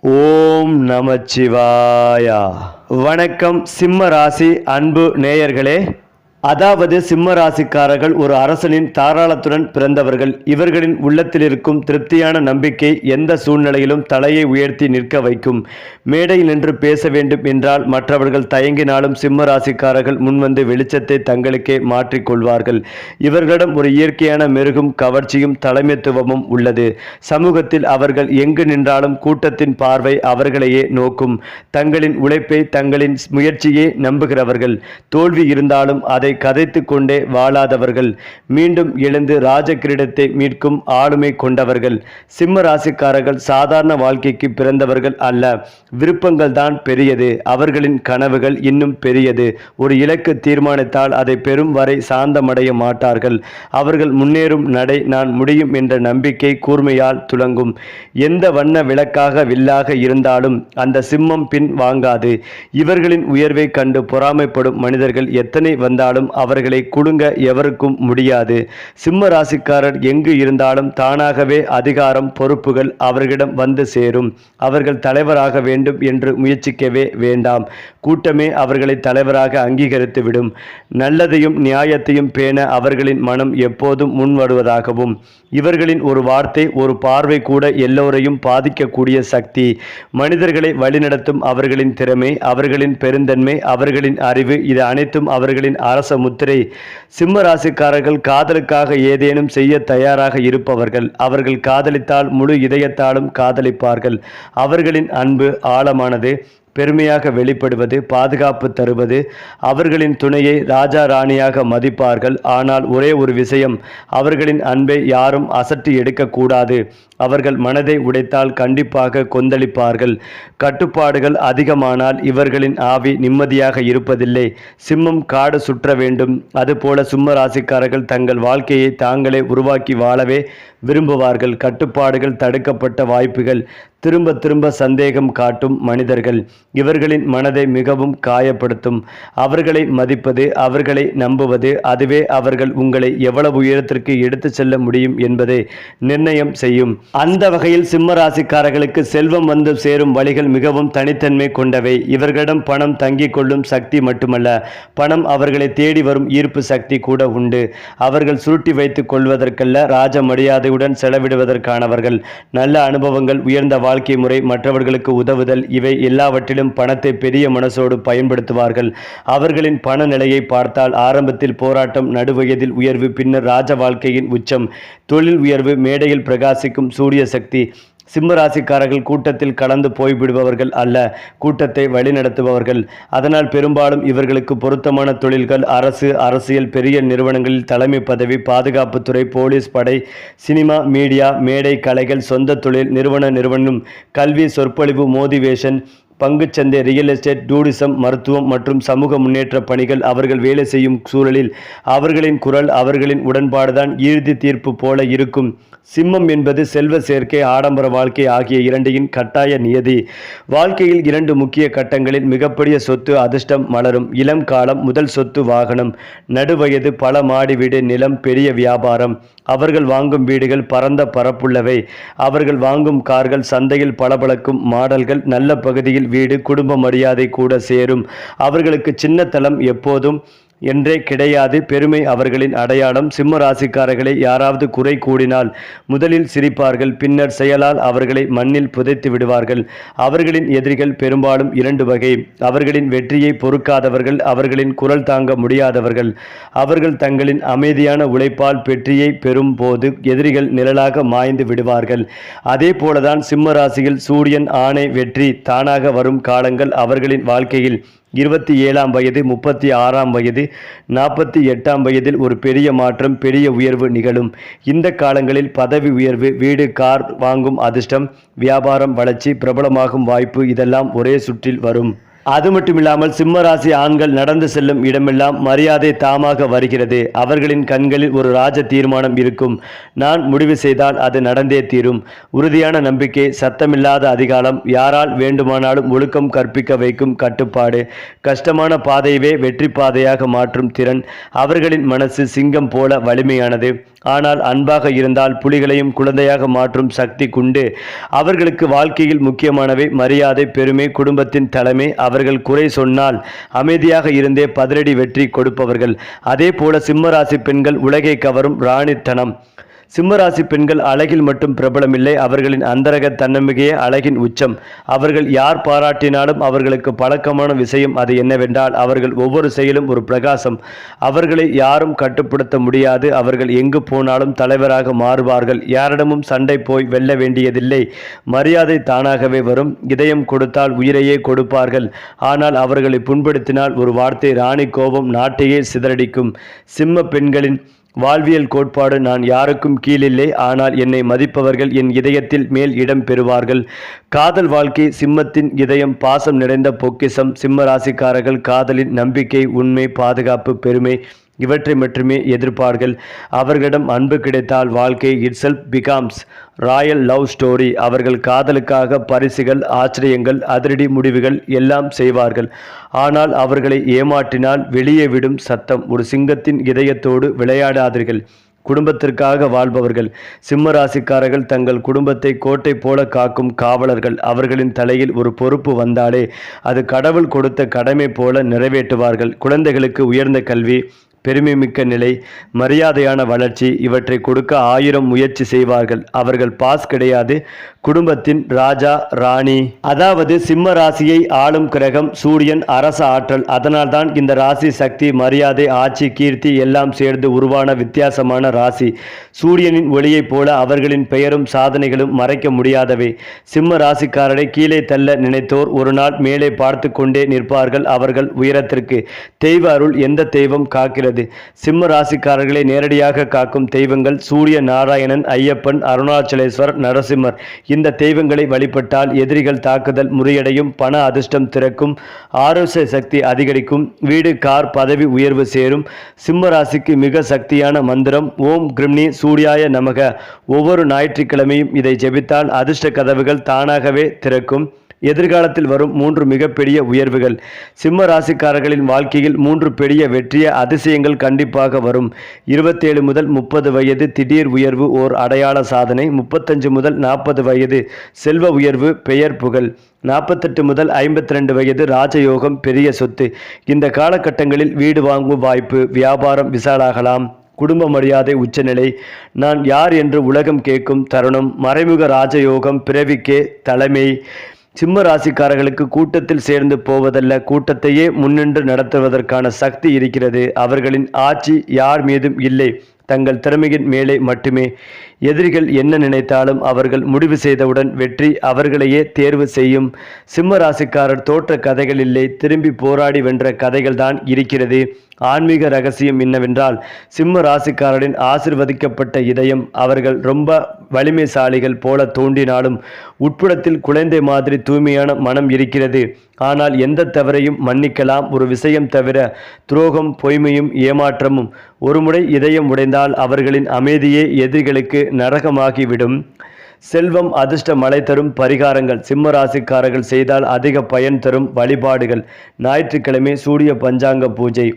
ஓம் நமச்சிவாயா. வணக்கம் சிம்ம ராசி அன்பு நேயர்களே. அதாவது சிம்ம ராசிக்காரர்கள் ஒரு அரசனின் தாராளத்துடன் பிறந்தவர்கள். இவர்களின் உள்ளத்தில் இருக்கும் திருப்தியான நம்பிக்கை எந்த சூழ்நிலையிலும் தலையை உயர்த்தி நிற்க வைக்கும். மேடையில் நின்று பேச வேண்டும் என்றால் மற்றவர்கள் தயங்கினாலும் சிம்ம ராசிக்காரர்கள் முன்வந்து வெளிச்சத்தை தங்களுக்கே மாற்றிக்கொள்வார்கள் இவர்களிடம் ஒரு இயற்கையான மெருகும் கவர்ச்சியும் தலைமைத்துவமும் உள்ளது. சமூகத்தில் அவர்கள் எங்கு நின்றாலும் கூட்டத்தின் பார்வை அவர்களையே நோக்கும். தங்களின் உழைப்பை தங்களின் முயற்சியே நம்புகிறவர்கள். தோல்வி இருந்தாலும் அதை கதைத்து கொண்டே வாழாதவர்கள். மீண்டும் எழுந்து ராஜகிரீடத்தை மீட்கும் ஆளுமை கொண்டவர்கள். சிம்ம ராசிக்காரர்கள் சாதாரண வாழ்க்கைக்கு பிறந்தவர்கள் அல்ல. விருப்பங்கள் தான் பெரியது. அவர்களின் கனவுகள் இன்னும் பெரியது. ஒரு இலக்கு தீர்மானித்தால் அதை பெரும் வரை சாந்தமடைய மாட்டார்கள். அவர்கள் முன்னேறும் நடை நான் முடியும் என்ற நம்பிக்கை கூர்மையால் துலங்கும் எந்த வண்ண விளக்காக வில்லாக இருந்தாலும் அந்த சிம்மம் பின் வாங்காது. இவர்களின் உயர்வை கண்டு பொறாமைப்படும் மனிதர்கள் எத்தனை வந்தாலும் அவர்களை குடுங்க எவருக்கும் முடியாது. சிம்ம ராசிக்காரர் எங்கு இருந்தாலும் தானாகவே அதிகாரம் பொறுப்புகள் அவர்களிடம் வந்து சேரும். அவர்கள் தலைவராக வேண்டும் என்று முயற்சிக்கவே வேண்டாம். கூட்டமே அவர்களை தலைவராக அங்கீகரித்துவிடும் நல்லதையும் நியாயத்தையும் பேண அவர்களின் மனம் எப்போதும் முன்வருவதாகவும். இவர்களின் ஒரு வார்த்தை ஒரு பார்வை கூட எல்லோரையும் பாதிக்கக்கூடிய சக்தி. மனிதர்களை வழிநடத்தும் அவர்களின் திறமை அவர்களின் பெருந்தன்மை அவர்களின் அறிவு இது அனைத்தும் அவர்களின் அரசு முத்திரை சிம்ம ராசிக்காரர்கள் காதலுக்காக ஏதேனும் செய்ய தயாராக இருப்பவர்கள். அவர்கள் காதலித்தால் முழு இதயத்தாலும் காதலிப்பார்கள். அவர்களின் அன்பு ஆழமானது. பெருமையாக வெளிப்படுவது பாதுகாப்பு தருவது அவர்களின் துணையை ராஜா ராணியாக மதிப்பார்கள். ஆனால் ஒரே ஒரு விஷயம் அவர்களின் அன்பை யாரும் அசட்டி எடுக்கக்கூடாது. அவர்கள் மனதை உடைத்தால் கண்டிப்பாக கொந்தளிப்பார்கள். கட்டுப்பாடுகள் அதிகமானால் இவர்களின் ஆவி நிம்மதியாக இருப்பதில்லை. சிம்மம் காடு சுற்ற வேண்டும். அதுபோல சிம்ம ராசிக்காரர்கள் தங்கள் வாழ்க்கையை தாங்களே உருவாக்கி வாழவே விரும்புவார்கள். கட்டுப்பாடுகள் தடுக்கப்பட்ட வாய்ப்புகள். திரும்ப திரும்ப சந்தேகம் காட்டும் மனிதர்கள். இவர்களின் மனதை மிகவும் காயப்படுத்தும். அவர்களை மதிப்பது அவர்களை நம்புவது அதுவே அவர்கள் உங்களை எவ்வளவு உயரத்திற்கு எடுத்து செல்ல முடியும் என்பதை நிர்ணயம் செய்யும். அந்த வகையில் சிம்ம ராசிக்காரர்களுக்கு செல்வம் வந்து சேரும் வழிகள் மிகவும் தனித்தன்மை கொண்டவை. இவர்களிடம் பணம் தங்கிக் கொள்ளும் சக்தி மட்டுமல்ல பணம் அவர்களை தேடி வரும் ஈர்ப்பு சக்தி கூட உண்டு. அவர்கள் சுருட்டி வைத்துக் கொள்வதற்கல்ல ராஜ மரியாதையுடன் செலவிடுவதற்கானவர்கள். நல்ல அனுபவங்கள் உயர்ந்த வாழ்க்கை முறை மற்றவர்களுக்கு உதவுதல் இவை எல்லாவற்றிலும் பணத்தை பெரிய மனசோடு பயன்படுத்துவார்கள். அவர்களின் பண நிலையை பார்த்தால் ஆரம்பத்தில் போராட்டம் நடுவயதில் உயர்வு பின்னர் ராஜ வாழ்க்கையின் உச்சம். தொழில் உயர்வு மேடையில் பிரகாசிக்கும் சூரிய சக்தி. சிம்மராசிக்காரர்கள் கூட்டத்தில் கலந்து போய்விடுபவர்கள் அல்ல கூட்டத்தை வழிநடத்துபவர்கள். அதனால் பெரும்பாலும் இவர்களுக்கு பொருத்தமான தொழில்கள் அரசு அரசியல் பெரிய நிறுவனங்களில் தலைமை பதவி பாதுகாப்புத்துறை போலீஸ் படை சினிமா மீடியா மேடை கலைகள் சொந்த தொழில் நிறுவன நிறுவனம் கல்வி சொற்பொழிவு மோதிவேஷன் பங்குச்சந்தை ரியல் எஸ்டேட் டூரிசம் மருத்துவம் மற்றும் சமூக முன்னேற்ற பணிகள் அவர்கள் வேலை செய்யும் சூழலில் அவர்களின் குரல் அவர்களின் உடன்பாடுதான் இறுதி தீர்ப்பு போல இருக்கும். சிம்மம் என்பது செல்வ சேர்க்கை ஆடம்பர வாழ்க்கை ஆகிய இரண்டையின் கட்டாய நியதி. வாழ்க்கையில் இரண்டு முக்கிய கட்டங்களில் மிகப்பெரிய சொத்து அதிர்ஷ்டம் மலரும். இளம் காலம் முதல் சொத்து வாகனம். நடுவயது பல மாடி வீடு நிலம் பெரிய வியாபாரம். அவர்கள் வாங்கும் வீடுகள் பரந்த பரப்புள்ளவை. அவர்கள் வாங்கும் கார்கள் சந்தையில் பளபளக்கும் மாடல்கள் நல்ல பகுதியில் வீடு குடும்ப மரியாதை கூட சேரும். அவர்களுக்கு சின்னத்தலம் தளம் எப்போதும் என்றே கிடையாது பெருமை அவர்களின் அடையாளம். சிம்ம ராசிக்காரர்களை யாராவது குறை கூடினால் முதலில் சிரிப்பார்கள் பின்னர் செயலால் அவர்களை மண்ணில் புதைத்து விடுவார்கள். அவர்களின் எதிரிகள் பெரும்பாலும் இரண்டு வகை. அவர்களின் வெற்றியை பொறுக்காதவர்கள் அவர்களின் குரல் தாங்க முடியாதவர்கள். அவர்கள் தங்களின் அமைதியான உழைப்பால் வெற்றியை பெறும் போது எதிரிகள் நிழலாக மாய்ந்து விடுவார்கள். அதே போலதான் சிம்ம ராசியில் சூரியன் ஆணை வெற்றி தானாக வரும் காலங்கள் அவர்களின் வாழ்க்கையில் இருபத்தி ஏழாம் வயது முப்பத்தி ஆறாம் வயது நாற்பத்தி எட்டாம் வயதில் ஒரு பெரிய மாற்றம் பெரிய உயர்வு நிகழும். இந்த காலங்களில் பதவி உயர்வு வீடு கார் வாங்கும் அதிர்ஷ்டம் வியாபாரம் வளர்ச்சி பிரபலமாகும் வாய்ப்பு இதெல்லாம் ஒரே சுற்றில் வரும். அது மட்டுமில்லாமல் சிம்ம ராசி ஆண்கள் நடந்து செல்லும் இடமெல்லாம் மரியாதை தாமாக வருகிறது. அவர்களின் கண்களில் ஒரு ராஜ தீர்மானம் இருக்கும். நான் முடிவு செய்தால் அது நடந்தே தீரும். உறுதியான நம்பிக்கை சத்தமில்லாத அதிகாலம் யாரால் வேண்டுமானாலும் ஒழுக்கம் கற்பிக்க வைக்கும் கட்டுப்பாடு கஷ்டமான பாதையவே வெற்றி பாதையாக மாற்றும் திறன் அவர்களின் மனசு சிங்கம் போல வலிமையானது. ஆனால் அன்பாக இருந்தால் புலிகளையும் குழந்தையாக மாற்றும் சக்தி குண்டு. அவர்களுக்கு வாழ்க்கையில் முக்கியமானவை மரியாதை பெருமை குடும்பத்தின் தலைமை. அவர்கள் குறை சொன்னால் அமைதியாக இருந்தே பதிலடி வெற்றி கொடுப்பவர்கள். அதே போல சிம்மராசி பெண்கள் உலகை கவரும் ராணித்தனம். சிம்மராசி பெண்கள் அழகில் மட்டும் பிரபலமில்லை அவர்களின் அந்தரக தன்னம்பிக்கையே அழகின் உச்சம். அவர்கள் யார் பாராட்டினாலும் அவர்களுக்கு பழக்கமான விஷயம் அது என்னவென்றால் அவர்கள் ஒவ்வொரு செயலும் ஒரு பிரகாசம். அவர்களை யாரும் கட்டுப்படுத்த முடியாது. அவர்கள் எங்கு போனாலும் தலைவராக மாறுவார்கள். யாரிடமும் சண்டை போய் வெல்ல வேண்டியதில்லை. மரியாதை தானாகவே வரும். இதயம் கொடுத்தால் உயிரையே கொடுப்பார்கள். ஆனால் அவர்களை புண்படுத்தினால் ஒரு வார்த்தை ராணி கோபம் நாட்டையே சிதறடிக்கும். சிம்ம பெண்களின் வாழ்வியல் கோட்பாடு நான் யாருக்கும் கீழில்லை ஆனால் என்னை மதிப்பவர்கள் என் இதயத்தில் மேல் இடம் பெறுவார்கள். காதல் வாழ்க்கை சிம்மத்தின் இதயம் பாசம் நிறைந்த பொக்கிசம் சிம்ம ராசிக்காரர்கள் காதலின் நம்பிக்கை உண்மை பாதுகாப்பு பெருமை. இவற்றை மட்டுமே எதிர்ப்பார்கள். அவர்களிடம் அன்பு கிடைத்தால் வாழ்க்கை itself becomes royal love story அவர்கள் காதலுக்காக பரிசுகள் ஆச்சரியங்கள் அதிரடி முடிவுகள் எல்லாம் செய்வார்கள். ஆனால் அவர்களை ஏமாற்றினால் வெளியே விடும் சத்தம். ஒரு சிங்கத்தின் இதயத்தோடு விளையாடாதீர்கள். குடும்பத்திற்காக வாழ்பவர்கள். சிம்ம ராசிக்காரர்கள் தங்கள் குடும்பத்தை கோட்டை போல காக்கும் காவலர்கள். அவர்களின் தலையில் ஒரு பொறுப்பு வந்தாலே அது கடவுள் கொடுத்த கடமை போல நிறைவேற்றுவார்கள். குழந்தைகளுக்கு உயர்ந்த கல்வி பெருமைமிக்க நிலை மரியாதையான வளர்ச்சி இவற்றை கொடுக்க ஆயிரம் முயற்சி செய்வார்கள். அவர்கள் பாஸ் கிடையாது. குடும்பத்தின் ராஜா ராணி. அதாவது சிம்ம ராசியை ஆளும் கிரகம் சூரியன் அரச ஆற்றல். அதனால்தான் இந்த ராசி சக்தி மரியாதை ஆட்சி கீர்த்தி எல்லாம் சேர்ந்து உருவான வித்தியாசமான ராசி. சூரியனின் ஒளியைப் போல அவர்களின் பெயரும் சாதனைகளும் மறைக்க முடியாதவை. சிம்ம ராசிக்காரரை கீழே தள்ள நினைத்தோர் ஒரு நாள் மேலே பார்த்து கொண்டே நிற்பார்கள் அவர்கள் உயரத்திற்கு. தெய்வ அருள் எந்த தெய்வம் காக்கிறது சிம்ம ராசிக்காரர்களை நேரடியாக காக்கும் தெய்வங்கள் சூரிய நாராயணன் ஐயப்பன் அருணாச்சலேஸ்வர் நரசிம்மர். இந்த தெய்வங்களை வழிபட்டால் எதிரிகள் தாக்குதல் முறியடையும் பண அதிர்ஷ்டம் திறக்கும் ஆரோச சக்தி அதிகரிக்கும் வீடு கார் பதவி உயர்வு சேரும். சிம்ம ராசிக்கு மிக சக்தியான மந்திரம் ஓம் கிரிம்னி சூர்யாய நமக. ஒவ்வொரு ஞாயிற்றுக்கிழமையும் இதை ஜெபித்தால் அதிர்ஷ்ட கதவுகள் தானாகவே திறக்கும். எதிர்காலத்தில் வரும் மூன்று மிகப்பெரிய உயர்வுகள். சிம்ம ராசிக்காரர்களின் வாழ்க்கையில் மூன்று பெரிய வெற்றிய அதிசயங்கள் கண்டிப்பாக வரும். இருபத்தேழு முதல் முப்பது வயது திடீர் உயர்வு ஓர் அடையாள சாதனை. முப்பத்தஞ்சு முதல் நாற்பது வயது செல்வ உயர்வு பெயர் புகழ். நாற்பத்தெட்டு முதல் ஐம்பத்தி ரெண்டு வயது ராஜயோகம் பெரிய சொத்து. இந்த காலகட்டங்களில் வீடு வாங்கும் வாய்ப்பு வியாபாரம் விசாலாகலாம். குடும்ப மரியாதை உச்சநிலை. நான் யார் என்று உலகம் கேட்கும் தருணம். மறைமுக ராஜயோகம் பிறவிக்கே தலைமை. சிம்ம ராசிக்காரர்களுக்கு கூட்டத்தில் சேர்ந்து போவதல்ல கூட்டத்தையே முன்னின்று நடத்துவதற்கான சக்தி இருக்கிறது. அவர்களின் ஆட்சி யார் மீதும் இல்லை. தங்கள் திறமையின் மேலே மட்டுமே. எதிரிகள் என்ன நினைத்தாலும் அவர்கள் முடிவு செய்தவுடன் வெற்றி அவர்களையே தேர்வு செய்யும். சிம்ம ராசிக்காரர் தோற்ற கதைகள் இல்லை. திரும்பி போராடி வென்ற கதைகள் தான் இருக்கிறது. ஆன்மீக ரகசியம் என்னவென்றால் சிம்ம ராசிக்காரரின் ஆசிர்வதிக்கப்பட்ட இதயம் அவர்கள் ரொம்ப வலிமைசாலிகள் போல தோன்றினாலும் உட்புறத்தில் குழந்தை மாதிரி தூய்மையான மனம் இருக்கிறது. ஆனால் எந்த தவறையும் மன்னிக்கலாம். ஒரு விஷயம் தவிர துரோகம் பொய்மையும் ஏமாற்றமும் ஒருமுறை இதயம் உடைந்தால் அவர்களின் அமைதியே எதிரிகளுக்கு நரகமாகிவிடும். செல்வம் அதிர்ஷ்ட மழை தரும் பரிகாரங்கள். சிம்ம ராசிக்காரர்கள் செய்தால் அதிக பயன் தரும் வழிபாடுகள். ஞாயிற்றுக்கிழமை சூரிய பஞ்சாங்க பூஜை.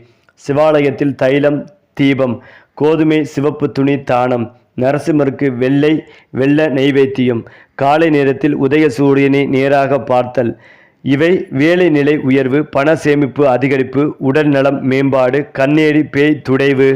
சிவாலயத்தில் தைலம் தீபம் கோதுமை சிவப்பு துணி தானம் நரசிம்மருக்கு வெள்ளை வெள்ள நெய்வேத்தியம் காலை நேரத்தில் உதய சூரியனை நேராக பார்த்தல். இவை வேலை நிலை உயர்வு பண சேமிப்பு அதிகரிப்பு உடல் நலம் மேம்பாடு கண்ணேறி பேய் துடைவு.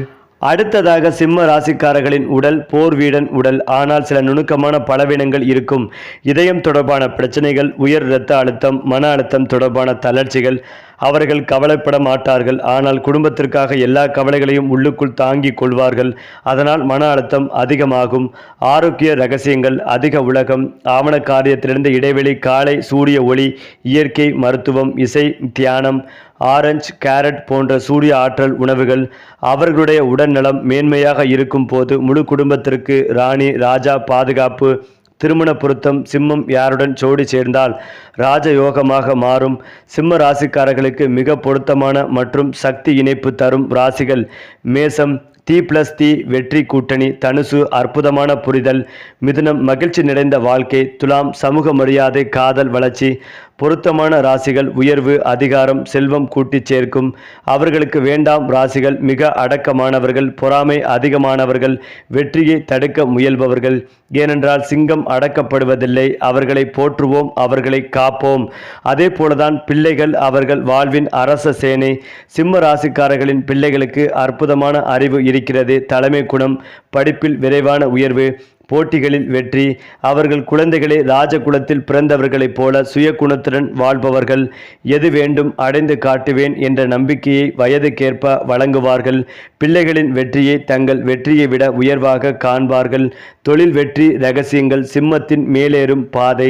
அடுத்ததாக சிம்ம ராசிக்காரர்களின் உடல் போர் வீடன் உடல். ஆனால் சில நுணுக்கமான பலவீனங்கள் இருக்கும். இதயம் தொடர்பான பிரச்சனைகள் உயர் இரத்த அழுத்தம் மன அழுத்தம் தொடர்பான தளர்ச்சிகள். அவர்கள் கவலைப்பட மாட்டார்கள். ஆனால் குடும்பத்திற்காக எல்லா கவலைகளையும் உள்ளுக்குள் தாங்கிக் கொள்வார்கள். அதனால் மன அழுத்தம் அதிகமாகும். ஆரோக்கிய ரகசியங்கள் அதிக உலகம் ஆவண காரியத்திலிருந்து இடைவெளி காலை சூரிய ஒளி இயற்கை மருத்துவம் இசை தியானம் ஆரஞ்சு கேரட் போன்ற சூரிய ஆற்றல் உணவுகள் அவர்களுடைய உடல்நலம் மேன்மையாக இருக்கும் போது முழு குடும்பத்திற்கு ராணி ராஜா பாதுகாப்பு திருமண பொருத்தம் சிம்மம் யாருடன் ஜோடி சேர்ந்தால் ராஜயோகமாக மாறும். சிம்ம ராசிக்காரர்களுக்கு மிக பொருத்தமான மற்றும் சக்தி இணைப்பு தரும் ராசிகள் மேசம் தி பிளஸ் தி வெற்றி கூட்டணி தனுசு அற்புதமான புரிதல் மிதுனம் மகிழ்ச்சி நிறைந்த வாழ்க்கை துலாம் சமூக மரியாதை காதல் வளர்ச்சி பொருத்தமான ராசிகள் உயர்வு அதிகாரம் செல்வம் கூட்டிச் சேர்க்கும். அவர்களுக்கு வேண்டாம் ராசிகள் மிக அடக்கமானவர்கள் பொறாமை அதிகமானவர்கள் வெற்றியை தடுக்க முயல்பவர்கள். ஏனென்றால் சிங்கம் அடக்கப்படுவதில்லை அவர்களை போற்றுவோம் அவர்களை காப்போம். அதே போலதான் பிள்ளைகள் அவர்கள் வாழ்வின் அரச சேனை. சிம்ம ராசிக்காரர்களின் பிள்ளைகளுக்கு அற்புதமான அறிவு இருக்கிறது தலைமை குணம் படிப்பில் விரைவான உயர்வு. போட்டிகளில் வெற்றி. அவர்கள் குழந்தைகளே ராஜகுலத்தில் பிறந்தவர்களைப் போல சுய குணத்துடன் வாழ்பவர்கள். எது வேண்டும் அடைந்து காட்டுவேன் என்ற நம்பிக்கையை வயதுக்கேற்ப வழங்குவார்கள். பிள்ளைகளின் வெற்றியை தங்கள் வெற்றியை விட உயர்வாக காண்பார்கள். தொழில் வெற்றி ரகசியங்கள் சிம்மத்தின் மேலேறும் பாதை.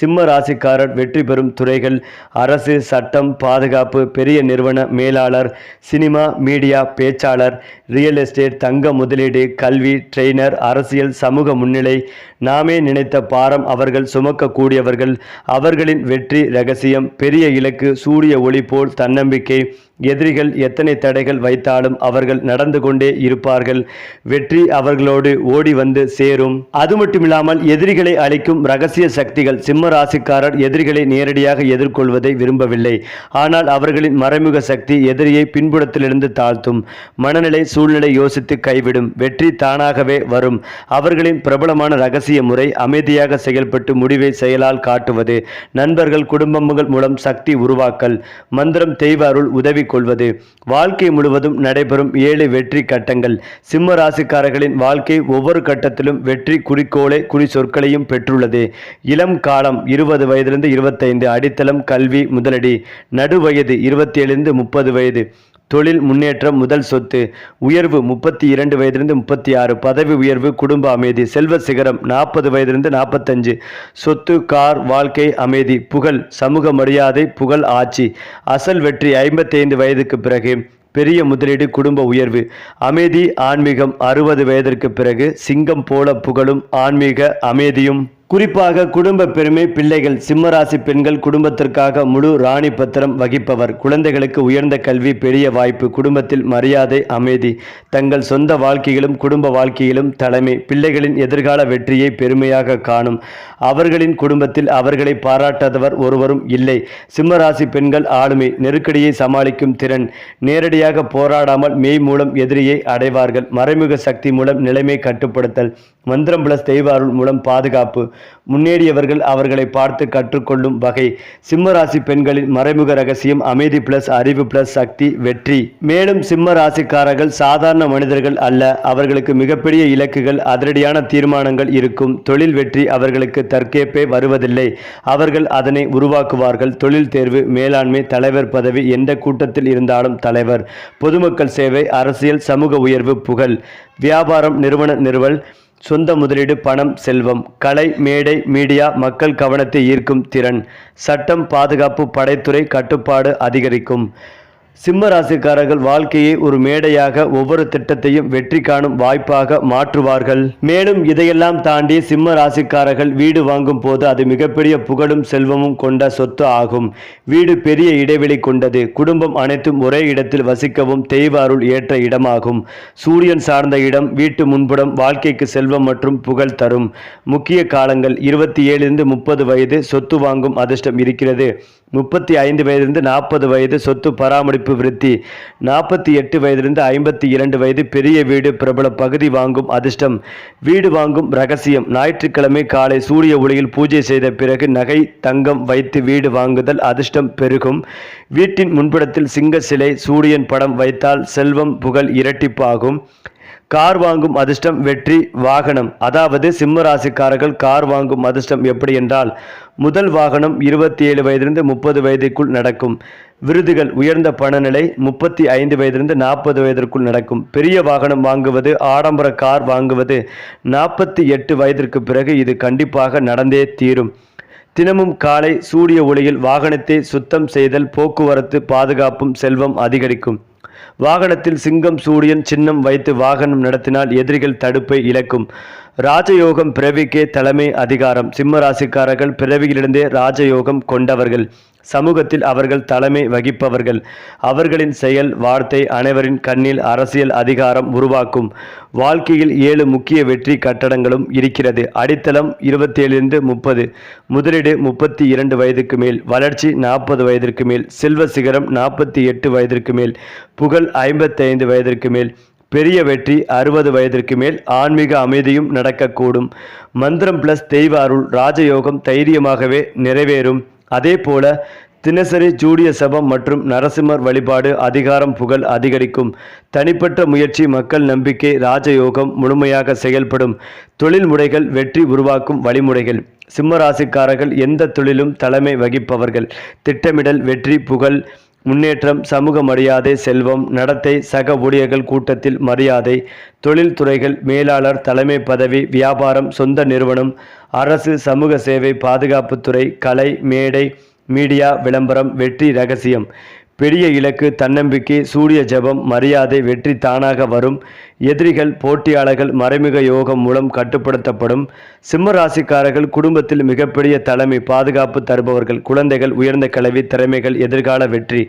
சிம்ம ராசிக்காரர் வெற்றி பெறும் துறைகள் அரசு சட்டம் பாதுகாப்பு பெரிய நிறுவன மேலாளர் சினிமா மீடியா பேச்சாளர் ரியல் எஸ்டேட் தங்க முதலீடு கல்வி ட்ரெய்னர் அரசியல் சமூக முன்னிலை. நாமே நினைத்த பாரம் அவர்கள் சுமக்கக்கூடியவர்கள். அவர்களின் வெற்றி ரகசியம் பெரிய இலக்கு சூரிய ஒளி போல் தன்னம்பிக்கை. எதிரிகள் எத்தனை தடைகள் வைத்தாலும் அவர்கள் நடந்து கொண்டே இருப்பார்கள். வெற்றி அவர்களோடு ஓடி வந்து சேரும். அது மட்டுமில்லாமல் எதிரிகளை அழிக்கும் ரகசிய சக்திகள் சிம்ம ராசிக்காரர் எதிரிகளை நேரடியாக எதிர்கொள்வதை விரும்பவில்லை. ஆனால் அவர்களின் மறைமுக சக்தி எதிரியை பின்புறத்திலிருந்து தாழ்த்தும். மனநிலை சூழ்நிலை யோசித்து கைவிடும். வெற்றி தானாகவே வரும். அவர்களின் பிரபலமான ரகசிய முறை அமைதியாக செயல்பட்டு முடிவை செயலால் காட்டுவது. நண்பர்கள் குடும்பங்கள் மூலம் சக்தி உருவாக்கல். மந்திரம் தெய்வ அருள் உதவி கொள்வது. வாழ்க்கை முழுவதும் நடைபெறும் ஏழு வெற்றி கட்டங்கள். சிம்ம ராசிக்காரர்களின் வாழ்க்கை ஒவ்வொரு கட்டத்திலும் வெற்றி குறிக்கோளை குறி சொற்களையும் பெற்றுள்ளது. இளம் காலம் இருபது வயதிலிருந்து இருபத்தைந்து அடித்தளம் கல்வி முதலடி நடுவயது இருபத்தி ஏழிலிருந்து முப்பது வயது. தொழில் முன்னேற்றம் முதல் சொத்து. உயர்வு முப்பத்தி இரண்டு வயதிலிருந்து முப்பத்தி ஆறு பதவி உயர்வு குடும்ப அமைதி செல்வ சிகரம் நாற்பது வயதிலிருந்து நாற்பத்தஞ்சு. சொத்து கார் வாழ்க்கை அமைதி புகழ் சமூக மரியாதை புகழ் ஆட்சி. அசல் வெற்றி ஐம்பத்தைந்து வயதுக்கு பிறகு பெரிய முதலீடு குடும்ப உயர்வு. அமைதி ஆன்மீகம் அறுபது வயதிற்கு பிறகு சிங்கம் போல புகழும் ஆன்மீக அமைதியும். குறிப்பாக குடும்ப பெருமை பிள்ளைகள் சிம்மராசி பெண்கள் குடும்பத்திற்காக முழு ராணி பத்திரம் வகிப்பவர். குழந்தைகளுக்கு உயர்ந்த கல்வி பெரிய வாய்ப்பு குடும்பத்தில் மரியாதை அமைதி. தங்கள் சொந்த வாழ்க்கையிலும் குடும்ப வாழ்க்கையிலும் தலைமை. பிள்ளைகளின் எதிர்கால வெற்றியை பெருமையாக காணும். அவர்களின் குடும்பத்தில் அவர்களை பாராட்டாதவர் ஒருவரும் இல்லை. சிம்மராசி பெண்கள் ஆளுமை நெருக்கடியை சமாளிக்கும் திறன். நேரடியாக போராடாமல் மெய் மூலம் எதிரியை அடைவார்கள். மறைமுக சக்தி மூலம் நிலைமை கட்டுப்படுத்தல். மந்திரம் பிளஸ் தெய்வாருள் மூலம் பாதுகாப்பு. முன்னேறியவர்கள் அவர்களை பார்த்து கற்றுக்கொள்ளும் வகை. சிம்மராசி பெண்களின் மறைமுக ரகசியம் அமைதி பிளஸ் அறிவு பிளஸ் சக்தி வெற்றி. மேலும் சிம்ம ராசிக்காரர்கள் சாதாரண மனிதர்கள் அல்ல. அவர்களுக்கு மிகப்பெரிய இலக்குகள் அதிரடியான தீர்மானங்கள் இருக்கும். தொழில் வெற்றி அவர்களுக்கு தற்கேப்பே வருவதில்லை. அவர்கள் அதனை உருவாக்குவார்கள். தொழில் தேர்வு மேலாண்மை தலைவர் பதவி எந்த கூட்டத்தில் இருந்தாலும் தலைவர். பொதுமக்கள் சேவை அரசியல் சமூக உயர்வு புகழ். வியாபாரம் நிறுவன நிறுவல் சொந்த முதலீடு பணம் செல்வம் கலை மேடை மீடியா மக்கள் கவனத்தை ஈர்க்கும் திறன். சட்டம் பாதுகாப்பு படைத்துறை கட்டுப்பாடு அதிகரிக்கும். சிம்ம ராசிக்காரர்கள் வாழ்க்கையை ஒரு மேடையாக ஒவ்வொரு திட்டத்தையும் வெற்றி காணும் வாய்ப்பாக மாற்றுவார்கள். மேலும் இதையெல்லாம் தாண்டி சிம்ம ராசிக்காரர்கள் வீடு வாங்கும் போது அது மிகப்பெரிய புகழும் செல்வமும் கொண்ட சொத்து ஆகும். வீடு பெரிய இடைவெளி கொண்டது. குடும்பம் அனைத்தும் ஒரே இடத்தில் வசிக்கவும் தெய்வ அருள் ஏற்ற இடமாகும். சூரியன் சார்ந்த இடம் வீட்டு முன்புடம் வாழ்க்கைக்கு செல்வம் மற்றும் புகழ் தரும். முக்கிய காலங்கள் இருபத்தி ஏழிலிருந்து முப்பது வயது சொத்து வாங்கும் அதிர்ஷ்டம் இருக்கிறது. முப்பத்தி ஐந்து வயதிலிருந்து நாற்பது வயது சொத்து பராமரிப்பு விருத்தி நாற்பத்தி எட்டு வயதிலிருந்து ஐம்பத்தி இரண்டு வயது பெரிய வீடு பிரபல பகுதி வாங்கும் அதிர்ஷ்டம் வீடு வாங்கும் ரகசியம். ஞாயிற்றுக்கிழமை காலை சூரிய ஒளியில் பூஜை செய்த பிறகு நகை தங்கம் வைத்து வீடு வாங்குதல் அதிர்ஷ்டம் பெருகும். வீட்டின் முன்புறத்தில் சிங்க சிலை சூரியன் படம் வைத்தால் செல்வம் புகழ் இரட்டிப்பாகும். கார் வாங்கும் அதிர்ஷ்டம் வெற்றி வாகனம். அதாவது சிம்ம ராசிக்காரர்கள் கார் வாங்கும் அதிர்ஷ்டம் எப்படி என்றால் முதல் வாகனம் இருபத்தி ஏழு வயதிலிருந்து முப்பது வயதிற்குள் நடக்கும். விருதுகள் உயர்ந்த பணநிலை முப்பத்தி ஐந்து வயதிலிருந்து நாற்பது வயதிற்குள் நடக்கும். பெரிய வாகனம் வாங்குவது ஆடம்பர கார் வாங்குவது நாற்பத்தி எட்டு வயதிற்கு பிறகு இது கண்டிப்பாக நடந்தே தீரும். தினமும் காலை சூரிய ஒளியில் வாகனத்தை சுத்தம் செய்தல் போக்குவரத்து பாதுகாப்பும் செல்வம் அதிகரிக்கும். வாகனத்தில் சிங்கம் சூரியன் சின்னம் வைத்து வாகனம் நடத்தினால் எதிரிகள் தடுப்பை இழக்கும். ராஜயோகம் பிறவிக்கே தலைமை அதிகாரம். சிம்ம ராசிக்காரர்கள் பிறவியிலிருந்தே ராஜயோகம் கொண்டவர்கள். சமூகத்தில் அவர்கள் தலைமை வகிப்பவர்கள். அவர்களின் செயல் வார்த்தை அனைவரின் கண்ணில் அரசியல் அதிகாரம் உருவாக்கும். வாழ்க்கையில் ஏழு முக்கிய வெற்றி கட்டடங்களும் இருக்கிறது. அடித்தளம் இருபத்தேழிலிருந்து முப்பது. முதலீடு முப்பத்தி இரண்டு வயதுக்கு மேல். வளர்ச்சி நாற்பது வயதிற்கு மேல். செல்வ சிகரம் நாற்பத்தி எட்டு வயதிற்கு மேல். புகழ் ஐம்பத்தைந்து வயதிற்கு மேல். பெரிய வெற்றி அறுபது வயதிற்கு மேல் ஆன்மீக அமைதியும் நடக்கக்கூடும். மந்திரம் பிளஸ் தெய்வ அருள் ராஜயோகம் தைரியமாகவே நிறைவேறும். அதே போல தினசரி ஜூடிய சபம் மற்றும் நரசிம்மர் வழிபாடு அதிகாரம் புகழ் அதிகரிக்கும். தனிப்பட்ட முயற்சி மக்கள் நம்பிக்கை ராஜயோகம் முழுமையாக செயல்படும். தொழில் முறைகள் வெற்றி உருவாக்கும் வழிமுறைகள். சிம்மராசிக்காரர்கள் எந்த தொழிலும் தலைமை வகிப்பவர்கள். திட்டமிடல் வெற்றி புகழ் முன்னேற்றம் சமூக மரியாதை செல்வம் நடத்தை சக ஊழியர்கள் கூட்டத்தில் மரியாதை தொழில்துறைகள் மேலாளர் தலைமை பதவி வியாபாரம் சொந்த நிறுவனம் அரசு சமூக சேவை பாதுகாப்புத்துறை கலை மேடை மீடியா விளம்பரம் வெற்றி ரகசியம். பெரிய இலக்கு தன்னம்பிக்கை சூரிய ஜெபம் மரியாதை வெற்றி தானாக வரும். எதிரிகள் போட்டியாளர்கள் மறைமுக யோகம் மூலம் கட்டுப்படுத்தப்படும். சிம்ம ராசிக்காரர்கள் குடும்பத்தில் மிகப்பெரிய தலைமை பாதுகாப்பு தருபவர்கள் குழந்தைகள் உயர்ந்த கல்வி திறமைகள் எதிர்கால வெற்றி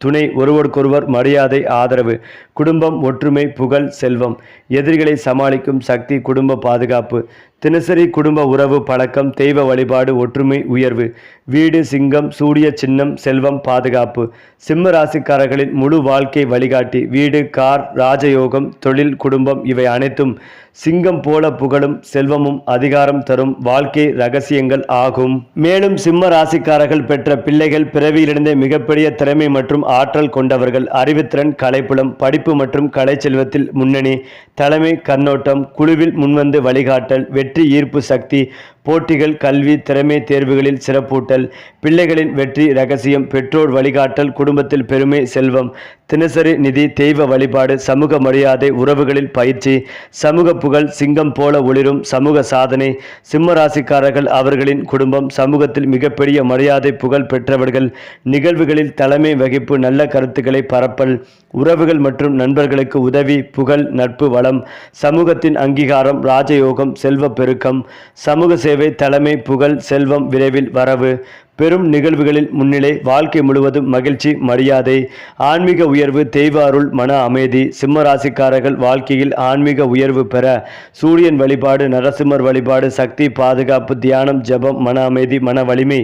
துணை ஒருவருக்கொருவர் மரியாதை ஆதரவு குடும்பம் ஒற்றுமை புகழ் செல்வம். எதிரிகளை சமாளிக்கும் சக்தி குடும்ப பாதுகாப்பு. தினசரி குடும்ப உறவு பழக்கம் தெய்வ வழிபாடு ஒற்றுமை உயர்வு வீடு சிங்கம் சூரிய சின்னம் செல்வம் பாதுகாப்பு. சிம்ம ராசிக்காரர்களின் முழு வாழ்க்கை வழிகாட்டி வீடு கார் ராஜயோகம் தொழில் குடும்பம் இவை அனைத்தும் சிங்கம் போல புகழும் செல்வமும் அதிகாரம் தரும் வாழ்க்கை ரகசியங்கள் ஆகும். மேலும் சிம்ம ராசிக்காரர்கள் பெற்ற பிள்ளைகள் பிறவியிலிருந்தே மிகப்பெரிய திறமை மற்றும் ஆற்றல் கொண்டவர்கள். அறிவுத்திறன் கலைப்புலம் படிப்பு மற்றும் கலை செல்வத்தில் முன்னணி தலைமை கண்ணோட்டம் குழுவில் முன்வந்து வழிகாட்டல் வெற்றி ஈர்ப்பு சக்தி போட்டிகள் கல்வி திறமை தேர்வுகளில் சிறப்பூட்டல் பிள்ளைகளின் வெற்றி ரகசியம் பெற்றோர் வழிகாட்டல் குடும்பத்தில் பெருமை செல்வம் தினசரி நிதி தெய்வ வழிபாடு சமூக மரியாதை உறவுகளில் பயிற்சி சமூக புகழ் சிங்கம் போல ஒளிரும் சமூக சாதனை சிம்ம ராசிக்காரர்கள் அவர்களின் குடும்பம் சமூகத்தில் மிகப்பெரிய மரியாதை புகழ் பெற்றவர்கள் நிகழ்வுகளில் தலைமை வகிப்பு நல்ல கருத்துக்களை பரப்பல் உறவுகள் மற்றும் நண்பர்களுக்கு உதவி புகழ் நட்பு வளம் சமூகத்தின் அங்கீகாரம் ராஜயோகம் செல்வ பெருக்கம் சமூக சேவை தலைமை புகழ் செல்வம் விரைவில் வரவு. பெரும் நிகழ்வுகளில் முன்னிலை வாழ்க்கை முழுவதும் மகிழ்ச்சி மரியாதை ஆன்மீக உயர்வு தெய்வாருள் மன அமைதி சிம்ம ராசிக்காரர்கள் வாழ்க்கையில் ஆன்மீக உயர்வு பெற சூரியன் வழிபாடு நரசிம்மர் வழிபாடு சக்தி பாதுகாப்பு தியானம் ஜெபம் மன அமைதி மன வலிமை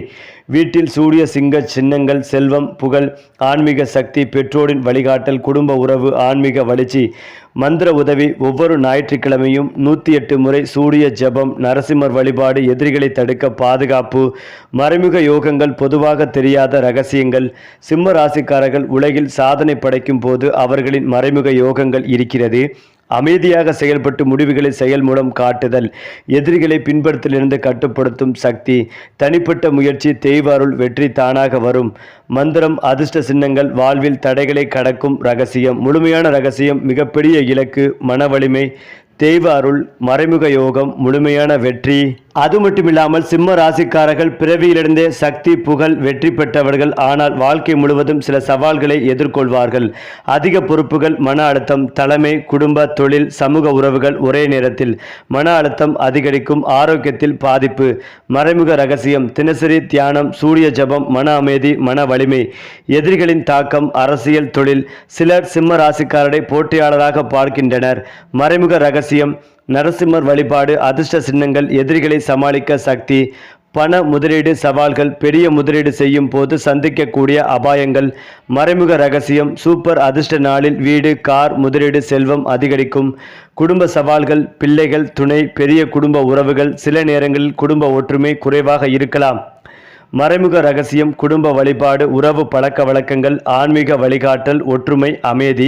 வீட்டில் சூரிய சிங்க சின்னங்கள் செல்வம் புகழ் ஆன்மீக சக்தி பெற்றோரின் வழிகாட்டல் குடும்ப உறவு ஆன்மீக வளர்ச்சி மந்திர உதவி ஒவ்வொரு ஞாயிற்றுக்கிழமையும் நூற்றி எட்டு முறை சூரிய ஜெபம் நரசிம்மர் வழிபாடு எதிரிகளை தடுக்க பாதுகாப்பு மறைமுக யோகங்கள் பொதுவாக தெரியாத ரகசியங்கள் சிம்ம ராசிக்காரர்கள் உலகில் சாதனை படைக்கும் போது அவர்களின் மறைமுக யோகங்கள் இருக்கிறது. அமைதியாக செயல்பட்டு முடிவுகளை செயல் மூலம் காட்டுதல் எதிரிகளை பின்பற்றலிருந்து கட்டுப்படுத்தும் சக்தி தனிப்பட்ட முயற்சி தெய்வாருள் வெற்றி தானாக வரும். மந்திரம் அதிர்ஷ்ட சின்னங்கள் வாழ்வில் தடைகளை கடக்கும் ரகசியம் முழுமையான ரகசியம் மிகப்பெரிய இலக்கு மன வலிமை தெய்வ அருள் மறைமுக யோகம் முழுமையான வெற்றி. அது மட்டுமில்லாமல் சிம்ம ராசிக்காரர்கள் பிறவியிலிருந்தே சக்தி புகழ் வெற்றி பெற்றவர்கள். ஆனால் வாழ்க்கை முழுவதும் சில சவால்களை எதிர்கொள்வார்கள். அதிக பொறுப்புகள் மன அழுத்தம் தலைமை குடும்ப தொழில் சமூக உறவுகள் ஒரே நேரத்தில். மன அழுத்தம் அதிகரிக்கும் ஆரோக்கியத்தில் பாதிப்பு. மறைமுக ரகசியம் தினசரி தியானம் சூரிய ஜபம் மன அமைதி மன வலிமை. எதிரிகளின் தாக்கம் அரசியல் தொழில். சிலர் சிம்ம ராசிக்காரரை போட்டியாளராக பார்க்கின்றனர். மறைமுக ரகசியம் நரசிம்மர் வழிபாடு அதிர்ஷ்ட சின்னங்கள் எதிரிகளை சமாளிக்க சக்தி பண முதலீடு சவால்கள் பெரிய முதலீடு செய்யும் போது சந்திக்கக்கூடிய அபாயங்கள் மறைமுக ரகசியம் சூப்பர் அதிர்ஷ்ட நாளில் வீடு கார் முதலீடு செல்வம் அதிகரிக்கும் குடும்ப சவால்கள் பிள்ளைகள் துணை பெரிய குடும்ப உறவுகள் சில நேரங்களில் குடும்ப ஒற்றுமை குறைவாக இருக்கலாம். மறைமுக ரகசியம் குடும்ப வழிபாடு உறவு பழக்க வழக்கங்கள் ஆன்மீக வழிகாட்டல் ஒற்றுமை அமைதி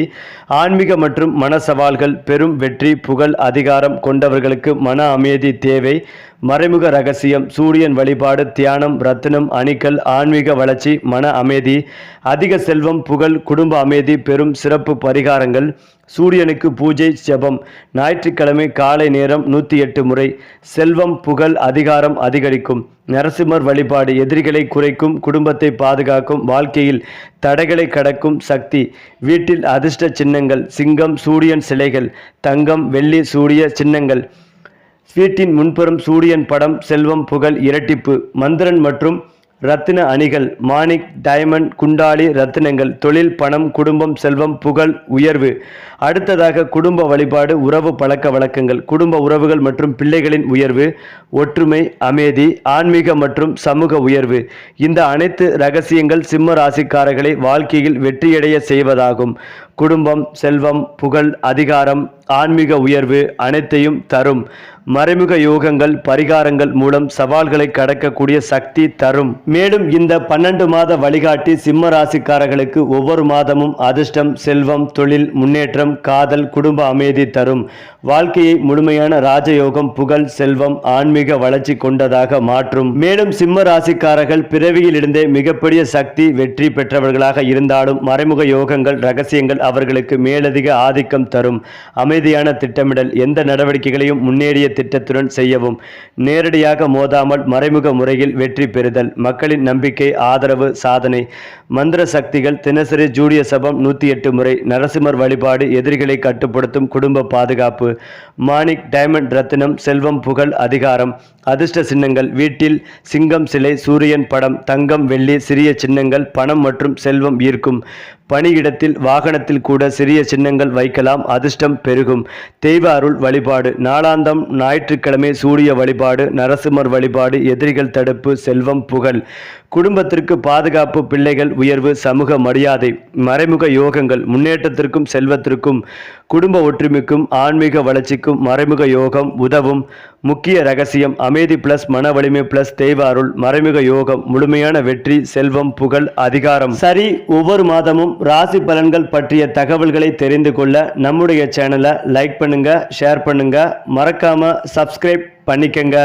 ஆன்மீக மற்றும் மன சவால்கள் பெரும் வெற்றி புகழ் அதிகாரம் கொண்டவர்களுக்கு மன அமைதி தேவை மறைமுக ரகசியம் சூரியன் வழிபாடு தியானம் ரத்தினம் அணிக்கல் ஆன்மீக வளர்ச்சி மன அமைதி அதிக செல்வம் புகழ் குடும்ப அமைதி பெரும் சிறப்பு பரிகாரங்கள் சூரியனுக்கு பூஜை ஜபம் ஞாயிற்றுக்கிழமை காலை நேரம் நூற்றி எட்டு முறை செல்வம் புகழ் அதிகாரம் அதிகரிக்கும் நரசிம்மர் வழிபாடு எதிரிகளை குறைக்கும் குடும்பத்தை பாதுகாக்கும் வாழ்க்கையில் தடைகளை கடக்கும் சக்தி வீட்டில் அதிர்ஷ்ட சின்னங்கள் சிங்கம் சூரியன் சிலைகள் தங்கம் வெள்ளி சூரிய சின்னங்கள் ஸ்வீட்டின் முன்புறம் சூரியன் படம் செல்வம் புகழ் இரட்டிப்பு மந்திரன் மற்றும் ரத்தின அணிகள் மாணிக் டைமண்ட் குண்டாலி ரத்தினங்கள் தொழில் பணம் குடும்பம் செல்வம் புகழ் உயர்வு. அடுத்ததாக குடும்ப வழிபாடு உறவு பழக்க வழக்கங்கள் குடும்ப உறவுகள் மற்றும் பிள்ளைகளின் உயர்வு ஒற்றுமை அமைதி ஆன்மீக மற்றும் சமூக உயர்வு. இந்த அனைத்து ரகசியங்கள் சிம்ம ராசிக்காரர்களை வாழ்க்கையில் வெற்றியடைய செய்வதாகும். குடும்பம் செல்வம் புகழ் அதிகாரம் ஆன்மீக உயர்வு அனைத்தையும் தரும். மறைமுக யோகங்கள் பரிகாரங்கள் மூலம் சவால்களை கடக்கக்கூடிய சக்தி தரும். மேலும் இந்த பன்னெண்டு மாத வழிகாட்டி சிம்ம ராசிக்காரர்களுக்கு ஒவ்வொரு மாதமும் அதிர்ஷ்டம் செல்வம் தொழில் முன்னேற்றம் காதல் குடும்ப அமைதி தரும். வாழ்க்கையை முழுமையான ராஜயோகம் புகழ் செல்வம் ஆன்மீக வளர்ச்சி கொண்டதாக மாற்றும். மேலும் சிம்ம ராசிக்காரர்கள் பிறவியில் இருந்தே மிகப்பெரிய சக்தி வெற்றி பெற்றவர்களாக இருந்தாலும் மறைமுக யோகங்கள் ரகசியங்கள் அவர்களுக்கு மேலதிக ஆதிக்கம் தரும். அமைதியான திட்டமிடல் எந்த நடவடிக்கைகளையும் முன்னேறிய திட்டத்துடன் செய்யவும் நேரடியாக மோதாமல் மறைமுக முறையில் வெற்றி பெறுதல் மக்களின் நம்பிக்கை ஆதரவு சாதனை. மந்திர சக்திகள் தினசரி ஜூடிய சபம் நூற்றி எட்டு முறை நரசிம்மர் வழிபாடு எதிரிகளை கட்டுப்படுத்தும் குடும்ப பாதுகாப்பு. மாணிக் டைமண்ட் ரத்தினம் செல்வம் புகழ் அதிகாரம். அதிர்ஷ்ட சின்னங்கள் வீட்டில் சிங்கம் சிலை சூரியன் படம் தங்கம் வெள்ளி சிறிய சின்னங்கள் பணம் மற்றும் செல்வம் ஈர்க்கும். பணியிடத்தில் வாகனத்தில் கூட சிறிய சின்னங்கள் வைக்கலாம். அதிர்ஷ்டம் பெருகும். தெய்வ அருள் வழிபாடு. நாளாந்தம் ஞாயிற்றுக்கிழமை சூரிய வழிபாடு நரசிம்மர் வழிபாடு எதிரிகள் தடுப்பு செல்வம் புகழ். குடும்பத்திற்கு பாதுகாப்பு பிள்ளைகள் உயர்வு சமூக மரியாதை மறைமுக யோகங்கள் முன்னேற்றத்திற்கும் செல்வத்திற்கும் குடும்ப ஒற்றுமைக்கும் ஆன்மீக வளர்ச்சிக்கும் மறைமுக யோகம் உதவும் முக்கிய ரகசியம். அமைதி பிளஸ் மன வலிமை பிளஸ் தெய்வ அருள். மறைமுக யோகம் முழுமையான வெற்றி செல்வம் புகழ் அதிகாரம். சரி ஒவ்வொரு மாதமும் ராசி பலன்கள் பற்றிய தகவல்களை தெரிந்து கொள்ள நம்முடைய சேனலை லைக் பண்ணுங்க ஷேர் பண்ணுங்க. மறக்காம சப்ஸ்கிரைப் பண்ணிக்கங்க.